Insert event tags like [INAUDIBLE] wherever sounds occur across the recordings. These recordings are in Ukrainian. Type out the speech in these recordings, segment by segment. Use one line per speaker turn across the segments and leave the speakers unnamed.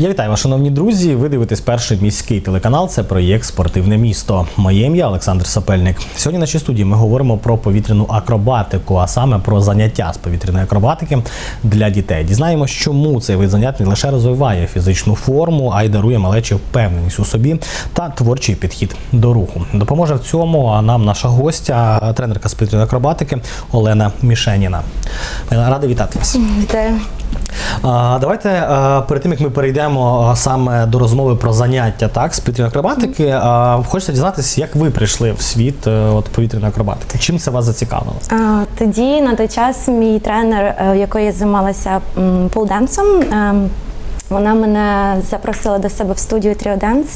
Я вітаю шановні друзі. Ви дивитесь перший міський телеканал. Це проєкт Спортивне місто. Моє ім'я Олександр Сапельник. Сьогодні в нашій студії ми говоримо про повітряну акробатику, а саме про заняття з повітряної акробатики для дітей. Дізнаємось, чому цей вид занять не лише розвиває фізичну форму, а й дарує малечі впевненість у собі та творчий підхід до руху. Допоможе в цьому нам наша гостя, тренерка з повітряної акробатики Олена Мішеніна. Радий вітати вас.
Вітаю.
Давайте перед тим як ми перейдемо саме до розмови про заняття так з повітряної акробатики. Хочеться дізнатися, як ви прийшли в світ е, от повітряної акробатики. Чим це вас зацікавило?
Тоді на той час мій тренер, е, якою я займалася полденсом, е, вона мене запросила до себе в студію Тріоденс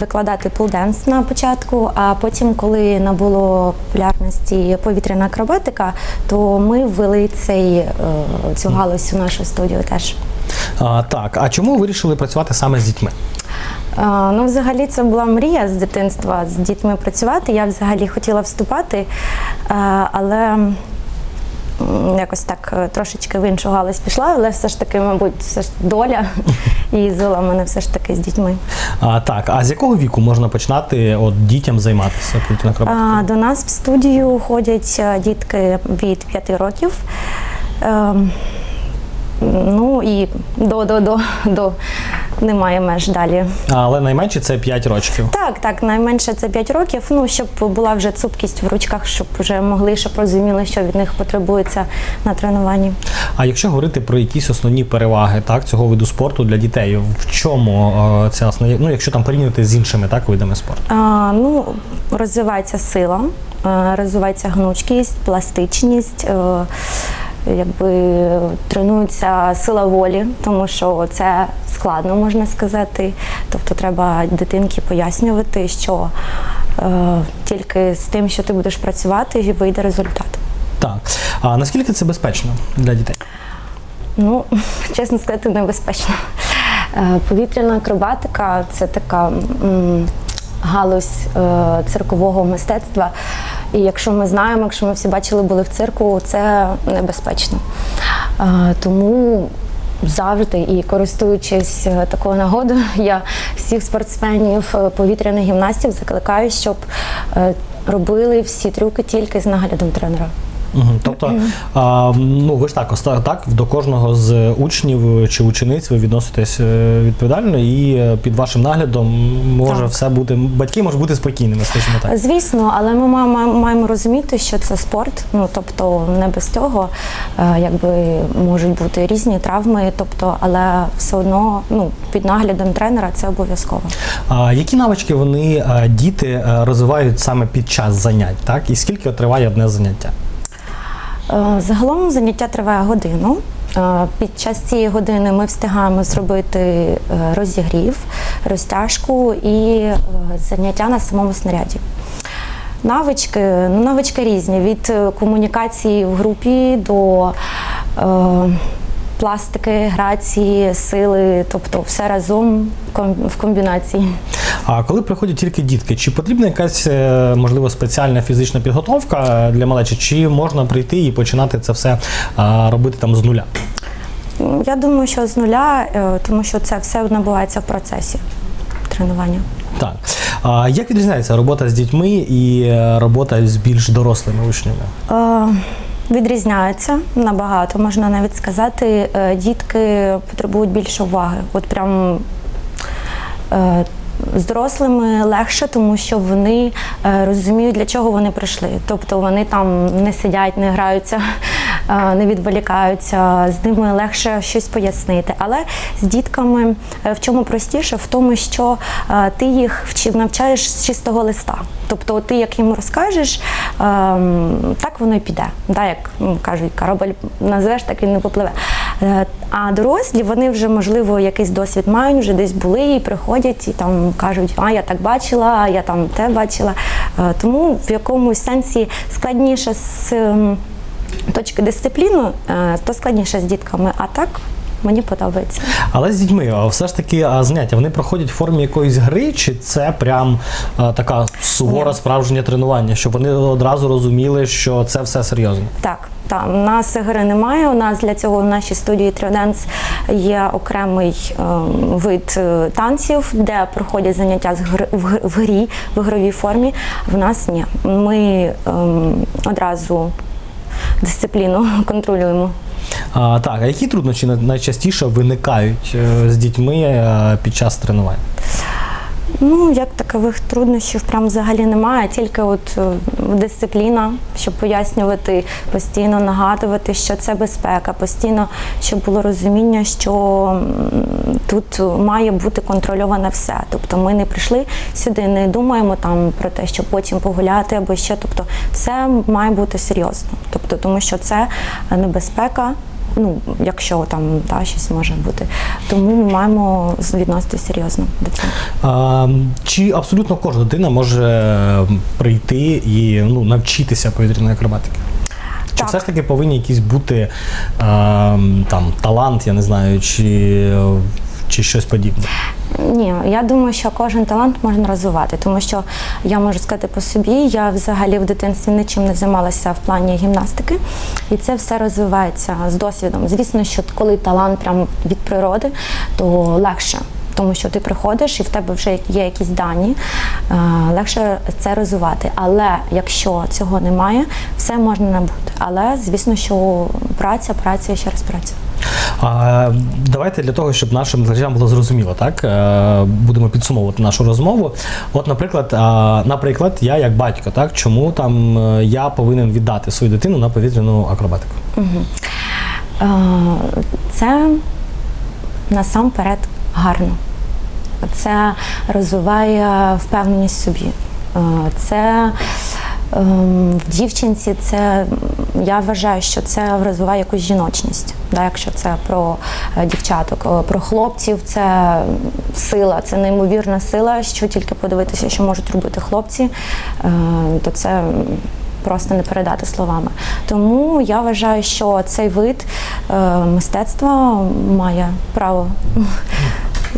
викладати полденс на початку. А потім, коли набуло популярності повітряна акробатика, то ми ввели цей, е, цю галузь у нашу студію теж.
А, Так, а чому ви вирішили працювати саме з дітьми?
Ну, взагалі, це була мрія з дитинства з дітьми працювати. Я взагалі хотіла вступати, але якось так е, трошечки в іншу галузь пішла, але все ж таки, мабуть, все ж доля [LAUGHS] і звела мене все ж таки з дітьми.
А, Так, а з якого віку можна починати от дітям займатися?
А, До нас в студію ходять е, дітки від 5 років. Ем, Ну і до, до, до, до немає меж далі.
Але найменше це 5 років.
Так, так, найменше це 5 років. Ну щоб була вже цупкість в ручках, щоб вже могли, щоб розуміли, що від них потребується на тренуванні.
А якщо говорити про якісь основні переваги так цього виду спорту для дітей, в чому е, це основні, ну якщо там порівнювати з іншими так видами спорту?
А, ну, розвивається сила, е, розвивається гнучкість, пластичність. е, Якби тренується сила волі, тому що це складно можна сказати. Тобто треба дитинки пояснювати, що е, тільки з тим, що ти будеш працювати, вийде результат.
Так. А наскільки це безпечно для дітей?
Ну, [LAUGHS] чесно сказати, небезпечно. Е, Повітряна акробатика це така галузь е, циркового мистецтва. І якщо ми знаємо, якщо ми всі бачили, були в цирку, це небезпечно. Тому завжди і користуючись е, такою нагодою, [LAUGHS] я всіх спортсменів, е, повітряних гімнастів закликаю, щоб е, робили всі трюки тільки з наглядом тренера.
Угу. Тобто, а, ну ви ж так, так до кожного з учнів чи учениць ви відноситесь е, відповідально, і е, під вашим наглядом може
Так.
все бути. Батьки можуть бути спокійними, скажімо так.
Звісно, але ми маємо, маємо розуміти, що це спорт. Ну тобто не без цього, е, якби можуть бути різні травми, тобто, але все одно ну під наглядом тренера це обов'язково.
А які навички вони е, діти е, розвивають саме під час занять, так і скільки триває одне заняття?
Е, Загалом заняття триває годину. Е, Під час цієї години ми встигаємо зробити е, розігрів, розтяжку і заняття на самому снаряді. Навички, ну навички різні від комунікації в групі до пластики, грації, сили, тобто все разом в комбінації.
А коли приходять тільки дітки, чи потрібна якась е, можливо спеціальна фізична підготовка для малечі, чи можна прийти і починати це все робити там з нуля?
Я думаю, що з нуля, е, тому що це все набувається в процесі тренування.
Так. А як відрізняється робота з дітьми і е, робота з більш дорослими учнями?
Е, Відрізняється набагато, можна навіть сказати. Е, Дітки потребують більше уваги. От прям е, з дорослими легше, тому що вони е, розуміють, для чого вони прийшли. Тобто вони там не сидять, не граються, не відволікаються, з ними легше щось пояснити. Але з дітками е, в чому простіше? В тому, що е, ти їх навчаєш з чистого листа. Тобто, ти як їм розкажеш, ем, так воно і піде. Да, як кажуть, корабль назвеш, так він не попливе. Е, А дорослі вони вже, можливо, якийсь досвід мають, вже десь були і приходять і там кажуть, а я так бачила, а я там те бачила. Е, Тому в якомусь сенсі складніше з точки дисципліну, е, то складніше з дітками. А так Мені подобається.
Але з дітьми а, все ж таки а, заняття вони проходять в формі якоїсь гри, чи це прям а, така сувора справжнє тренування, щоб вони одразу розуміли, що це все серйозно.
Так, так, у нас гри немає. У нас для цього в нашій студії Триденс є окремий ем, вид е, танців, де проходять заняття з гри, в, в грі, в ігровій формі. В нас ні. Ми ем, одразу дисципліну контролюємо.
А, так, а які труднощі най- найчастіше виникають е, з дітьми е, під час тренувань?
Ну, як такових труднощів прям взагалі немає, тільки от е, дисципліна, щоб пояснювати, постійно нагадувати, що це безпека, постійно, щоб було розуміння, що тут має бути контрольоване все. Тобто ми не прийшли сюди, не думаємо там про те, що потім погуляти або ще. Тобто, все має бути серйозно. Тобто, тому що це небезпека. Ну, якщо там та, щось може бути. Тому ми маємо відносити серйозно до цього.
А, чи абсолютно кожна дитина може прийти і ну, навчитися повітряної акробатики? Чи
Так.
все ж таки повинні якісь бути а, там талант, я не знаю, чи, чи щось подібне?
Ні, я думаю, що кожен талант можна розвивати, тому що я можу сказати по собі, я взагалі в дитинстві нічим не займалася в плані гімнастики, і це все розвивається з досвідом. Звісно, що коли талант прямо від природи, то легше. Тому що ти приходиш і в тебе вже є якісь дані, е, легше це розвивати. Але якщо цього немає, все можна набути. Але звісно, що праця, праця і ще раз праця.
А, давайте для того, щоб нашим глядачам було зрозуміло, так е, будемо підсумовувати нашу розмову. От, наприклад, наприклад, я як батько, так чому там е, я повинен віддати свою дитину на повітряну акробатику?
Е, Це насамперед гарно. Це розвиває впевненість собі. Це в дівчинці це я вважаю, що це розвиває якусь жіночність. Да, якщо це про е, дівчаток, Е, про хлопців, це сила, це неймовірна сила. Що тільки подивитися, що можуть робити хлопці, е, то це просто не передати словами. Тому я вважаю, що цей вид мистецтва має право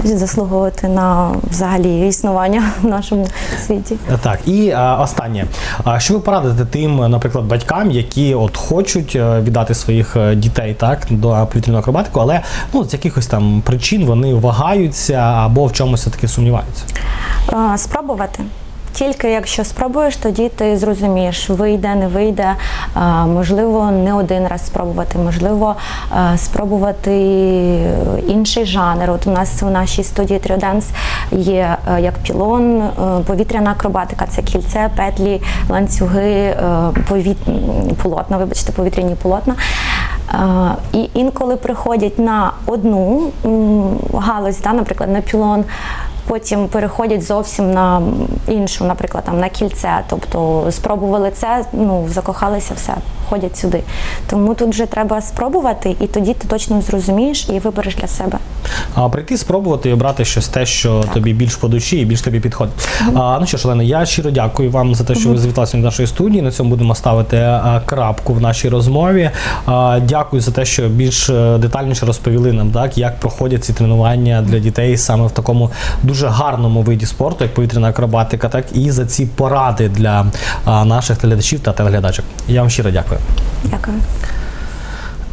заслуговувати на взагалі існування в нашому світі.
Так, і а, останнє. А що ви порадите тим, наприклад, батькам, які от хочуть е, віддати своїх е, дітей так до повітряної акробатику, але ну з якихось там причин вони вагаються або в чомусь таки сумніваються?
А, Спробувати. Тільки якщо спробуєш, тоді ти зрозумієш, вийде, не вийде. Е, Можливо, не один раз спробувати, можливо, е, спробувати інший жанр. От у нас в нашій студії Тріоденс є е, як пілон, повітряна акробатика, це кільце, петлі, ланцюги, повіт... полотна, вибачте, повітряні полотна. І інколи приходять на одну галузь, наприклад, на пілон. Потім переходять зовсім на іншу, наприклад, там на кільце. Тобто спробували це, ну закохалися, все, ходять сюди. Тому тут вже треба спробувати, і тоді ти точно зрозумієш і вибереш для себе.
А прийти, спробувати і обрати щось те, що тобі більш по душі і більш тобі підходить. А, ну що ж, Олена, я щиро дякую вам за те, що ви завітали сьогодні до нашої студії. На цьому будемо ставити а, крапку в нашій розмові. А, дякую за те, що більш е, детальніше розповіли нам, так як проходять ці тренування для дітей саме в такому дуже гарному виді спорту, як повітряна акробатика, так і за ці поради для а, наших глядачів та телеглядачок. Я вам щиро дякую.
Дякую.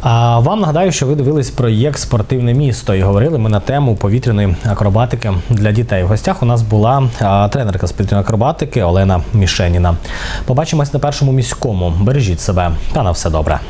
А вам нагадаю, що ви дивились проєкт Спортивне місто і говорили ми на тему повітряної акробатики для дітей. В гостях у нас була тренерка з повітряної акробатики Олена Мішеніна. Побачимось на першому міському. Бережіть себе та на все добре.